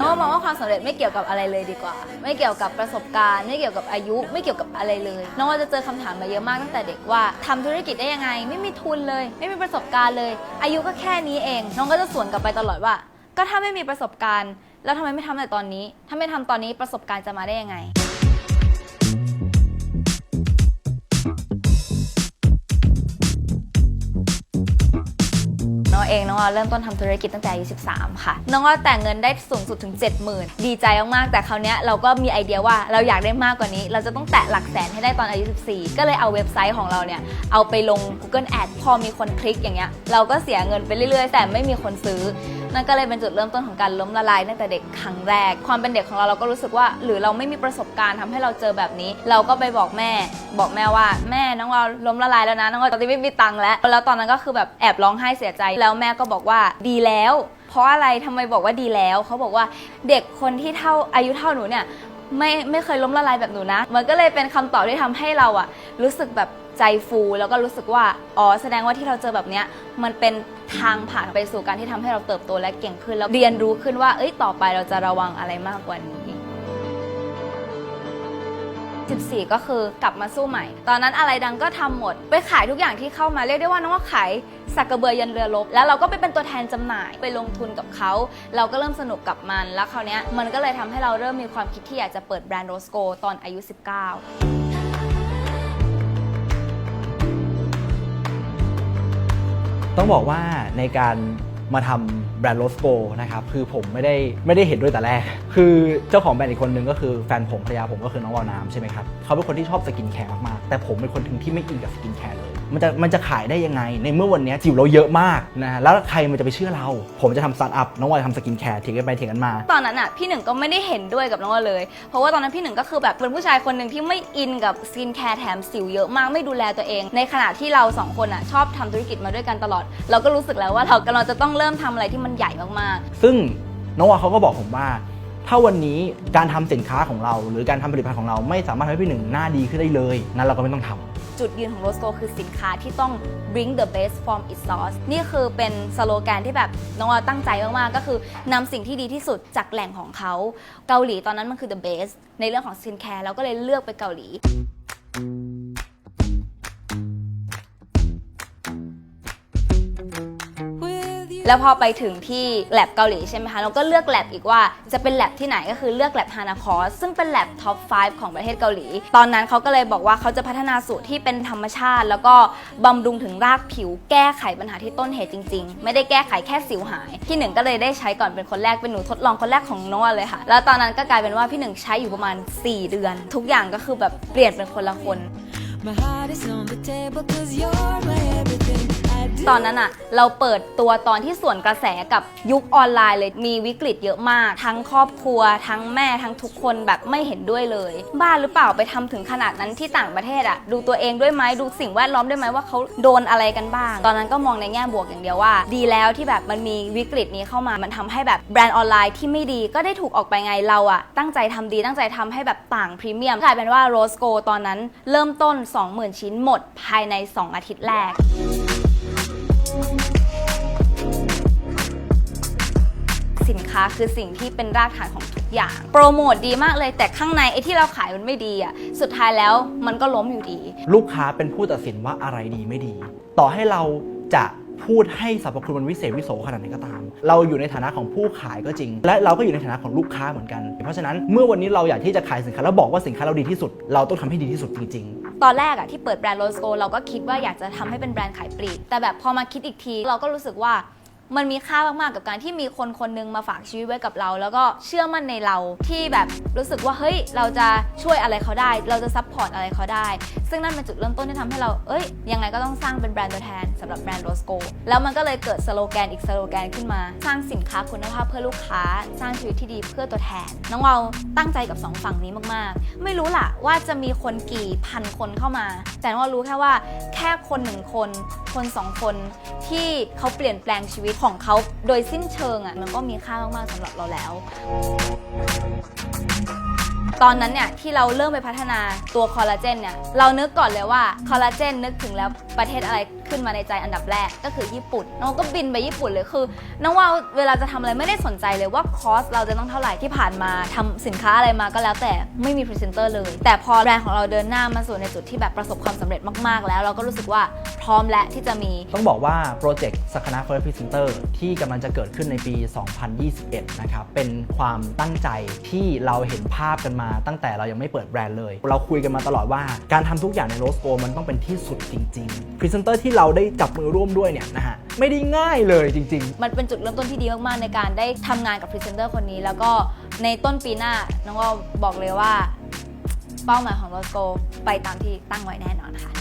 น้องมองว่าความสำเร็จไม่เกี่ยวกับอะไรเลยดีกว่า ไม่เกี่ยวกับประสบการณ์ ไม่เกี่ยวกับอายุ ไม่เกี่ยวกับอะไรเลย น้องว่าจะเจอคำถามมาเยอะมากตั้งแต่เด็กว่าทำธุรกิจได้ยังไง ไม่มีทุนเลย ไม่มีประสบการณ์เลย อายุก็แค่นี้เอง น้องก็จะสวนกลับไปตลอดว่า ก็ถ้าไม่มีประสบการณ์ แล้วทำไมไม่ทำแต่ตอนนี้ ถ้าไม่ทำตอนนี้ประสบการณ์จะมาได้ยังไง อเองน้องว่าเริ่มต้นทำธุรกิจตั้งแต่อายุ13 ค่ะ น้องว่าแต่เงินได้สูงสุดถึง 70,000 ดีใจมากๆแต่คราวนี้เราก็มีไอเดียว่าเราอยากได้มากกว่านี้ เราจะต้องแตะหลักแสนให้ได้ตอนอายุ 14 ก็เลยเอาเว็บไซต์ของเราเนี่ยเอาไปลง Google Ad พอมีคนคลิกอย่างเงี้ยเราก็เสียเงินไปเรื่อยๆ แต่ไม่มีคนซื้อ นั่นก็เลยเป็นจุดเริ่มต้นของการล้มละลายตั้งแต่เด็กครั้งแรก ความเป็นเด็กของเราเราก็รู้สึกว่า หรือเราไม่มีประสบการณ์ทำให้เราเจอแบบนี้ เราก็ไปบอกแม่ บอกแม่ว่าแม่น้องเราล้มละลายแล้วนะน้องเราตอนนี้ไม่มีตังค์แล้วแล้วตอนนั้นก็คือแบบแอบร้องไห้เสียใจ แล้วแม่ก็บอกว่าดีแล้ว เพราะอะไรทำไมบอกว่าดีแล้วเขาบอกว่าเด็กคนที่เท่าอายุเท่าหนูเนี่ยไม่ไม่เคยล้มละลายแบบหนูนะ มันก็เลยเป็นคำตอบที่ทำให้เราอะรู้สึกแบบใจฟู แล้วก็รู้สึกว่า อ๋อ แสดงว่าที่เราเจอแบบเนี้ย มันเป็น ทางผ่านไปสู่การที่ทำให้เราเติบโตและเก่งขึ้นแล้วเรียนรู้ขึ้นว่า เอ้ยต่อไปเราจะระวังอะไรมากกว่านี้ 14 ก็คือกลับมาสู้ใหม่ ตอนนั้นอะไรดังก็ทำหมด ไปขายทุกอย่างที่เข้ามาเรียกได้ว่าน้องว่าขายสักกระเบือยันเรือรบแล้วเราก็ไปเป็นตัวแทนจำหน่ายไปลงทุนกับเขา เราก็เริ่มสนุกกับมัน แล้วคราวเนี้ยมันก็เลยทำให้เราเริ่มมีความคิดที่อยากจะเปิดแบรนด์โรสโกตอนอายุ 19 ต้องบอกว่าในการมาทำแบรนด์โรสโกนะครับคือผมไม่ได้ไม่ได้เห็นด้วยแต่แรก คือเจ้าของแบรนด์อีกคนนึงก็คือแฟนผมภรรยาผมก็คือน้องวาวน้ำใช่ไหมครับเขาเป็นคนที่ชอบสกินแคร์มากๆแต่ผมเป็นคนทึ่งที่ไม่อินกับสกินแคร์เลย มันจะมันจะขายได้ยังไง ในเมื่อวันนี้จิ๋วเราเยอะมากนะแล้วใครมันจะไปเชื่อเรา ผมจะทำสตาร์ทอัพน้องวายทำสกินแคร์เถียงกันไปเถียงกันมา ตอนนั้นอะพี่หนึ่งก็ไม่ได้เห็นด้วยกับน้องว่าเลย เพราะว่าตอนนั้นพี่หนึ่งก็คือแบบเป็นผู้ชายคนหนึ่งที่ไม่อินกับสกินแคร์แถมสิวเยอะมากไม่ดูแลตัวเอง ในขณะที่เราสองคนอะชอบทำธุรกิจมาด้วยกันตลอด เราก็รู้สึกแล้วว่าเรากำลังจะต้องเริ่มทำอะไรที่มันใหญ่มากซึ่งน้องวาเขาก็บอกผมว่า ถ้าวันนี้การทำสินค้าของเรา หรือการทำผลิตภัณฑ์ของเราไม่สามารถทำให้พี่หนึ่งหน้าดีขึ้นได้เลย นั้นเราก็ไม่ต้องทำๆจุดยืนของโรสโกคือสินค้าที่ต้อง bring the best from its source นี่คือเป็นสโลแกนที่แบบน้องว่าตั้งใจมากๆ ก็คือนำสิ่งที่ดีที่สุดจากแหล่งของเขา เกาหลีตอนนั้นมันคือ the best ในเรื่องของสินแคร์เราก็เลยเลือกไปเกาหลี แล้วพอไปถึงที่แ a บเกาหลีใช่ไหมคะ เราก็เลือกแ a บอีกว่าจะเป็นแ a บที่ไหนก็คือเลือกแ a บฮานาคอสซึ่งเป็นแ a บท็อป 5 ของประเทศเกาหลี ตอนนั้นเขาก็เลยบอกว่าเขาจะพัฒนาสูตรที่เป็นธรรมชาติ แล้วก็บำรุงถึงรากผิวแก้ไขปัญหาที่ต้นเหตุจริง ๆ ไม่ได้แก้ไขแค่สิวหาย พี่หนึ่งก็เลยได้ใช้ก่อนเป็นคนแรกเป็นหนูทดลองคนแรกของโน้ตเลยค่ะ แล้วตอนนั้นก็กลายเป็นว่าพี่หนึ่งใช้อยู่ประมาณ 4 เดือน ทุกอย่างก็คือแบบเปลี่ยนเป็นคนละคน My heart is on the table cause you're my everything. ตอนนั้นอะเราเปิดตัวตอนที่ส่วนกระแสกับยุคออนไลน์เลยมีวิกฤตเยอะมาก ทั้งครอบครัว ทั้งแม่ทั้งทุกคนแบบไม่เห็นด้วยเลย บ้าหรือเปล่าไปทำถึงขนาดนั้นที่ต่างประเทศอะดูตัวเองด้วยไหมดูสิ่งแวดล้อมด้วยไหมว่าเขาโดนอะไรกันบ้าง ตอนนั้นก็มองในแง่บวกอย่างเดียวว่า ดีแล้วที่แบบมันมีวิกฤตนี้เข้ามามันทำให้แบบแบรนด์ออนไลน์ที่ไม่ดีก็ได้ถูกออกไปไงเราอะตั้งใจทำดีตั้งใจทำให้แบบต่างพรีเมียมกลายเป็นว่าโรสโกตอนนั้นเริ่มต้น 20,000 ชิ้นหมดภายใน 2 อาทิตย์แรก ค้าคือสิ่งที่เป็นรากฐานของทุกอย่าง โปรโมทดีมากเลยแต่ข้างในไอ้ที่เราขายมันไม่ดีอะสุดท้ายแล้วมันก็ล้มอยู่ดี ลูกค้าเป็นผู้ตัดสินว่าอะไรดีไม่ดี ต่อให้เราจะพูดให้สรรพคุณมันวิเศษวิโสขนาดไหนก็ตาม เราอยู่ในฐานะของผู้ขายก็จริง และเราก็อยู่ในฐานะของลูกค้าเหมือนกัน เพราะฉะนั้นเมื่อวันนี้เราอยากที่จะขายสินค้าแล้วบอกว่าสินค้าเราดีที่สุด เราต้องทำให้ดีที่สุดจริงๆ ตอนแรกอะที่เปิดแบรนด์โรสโกเราก็คิดว่าอยากจะทำให้เป็นแบรนด์ขายปลีกแต่แบบพอมาคิดอีกทีเราก็รู้สึกว่า มันมีค่ามากๆกับการที่มีคนคนหนึงมาฝากชีวิตไว้กับเรา แล้วก็เชื่อมั่นในเราที่แบบรู้สึกว่าเฮ้ยเราจะช่วยอะไรเขาได้ เราจะซัพพอร์ตอะไรเขาได้ ซึ่งนั่นเป็นจุดเริ่มต้นที่ทำให้เราเอ้ยยังไงก็ต้องสร้างเป็นแบรนด์ตัวแทนสำหรับแบรนด์โรสโกแล้วมันก็เลยเกิดสโลแกนอีกสโลแกนขึ้นมา สร้างสินค้าคุณภาพเพื่อลูกค้า สร้างชีวิตที่ดีเพื่อตัวแทน น้องเราตั้งใจกับสองฝั่งนี้มากๆ ไม่รู้ล่ะว่าจะมีคนกี่พันคนเข้ามา แต่ว่ารู้แค่ว่าแค่คนหนึ่งคน คนสองคนที่เขาเปลี่ยนแปลงชีวิตของเขาโดยสิ้นเชิงอะมันก็มีค่ามากๆสำหรับเราแล้ว ตอนนั้นเนี่ยที่เราเริ่มไปพัฒนาตัวคอลลาเจนเนี่ยเรานึกก่อนเลยว่าคอลลาเจนนึกถึงแล้วประเทศอะไรขึ้นมาในใจอันดับแรกก็คือญี่ปุ่นน้องก็บินไปญี่ปุ่นเลยคือน้องว่าเวลาจะทำอะไรไม่ได้สนใจเลยว่าคอสเราจะต้องเท่าไหร่ที่ผ่านมาทำสินค้าอะไรมาก็แล้วแต่ไม่มีพรีเซนเตอร์เลย แต่พอแบรนด์ของเราเดินหน้ามาสู่ในจุดที่แบบประสบความสำเร็จมากๆ แล้วเราก็รู้สึกว่าพร้อมและที่จะมี ต้องบอกว่าโปรเจกต์สักนาเฟิร์สพรีเซนเตอร์ที่กำลังจะเกิดขึ้นในปี 2021 นะครับเป็นความตั้งใจที่เราเห็นภาพกันมาตั้งแต่เรายังไม่เปิดแบรนด์เลย เราคุยกันมาตลอดว่าการทำทุกอย่างในโรสโกมันต้องเป็นที่สุดจริงๆพรีเซนเตอร์ที่เราได้จับมือร่วมด้วยเนี่ยนะฮะไม่ได้ง่ายเลยจริง ๆ มันเป็นจุดเริ่มต้นที่ดีมากๆในการได้ทำงานกับพรีเซนเตอร์คนนี้ แล้วก็ในต้นปีหน้าน้องก็บอกเลยว่า เป้าหมายของโรสโกไปตามที่ตั้งไว้แน่นอนค่ะ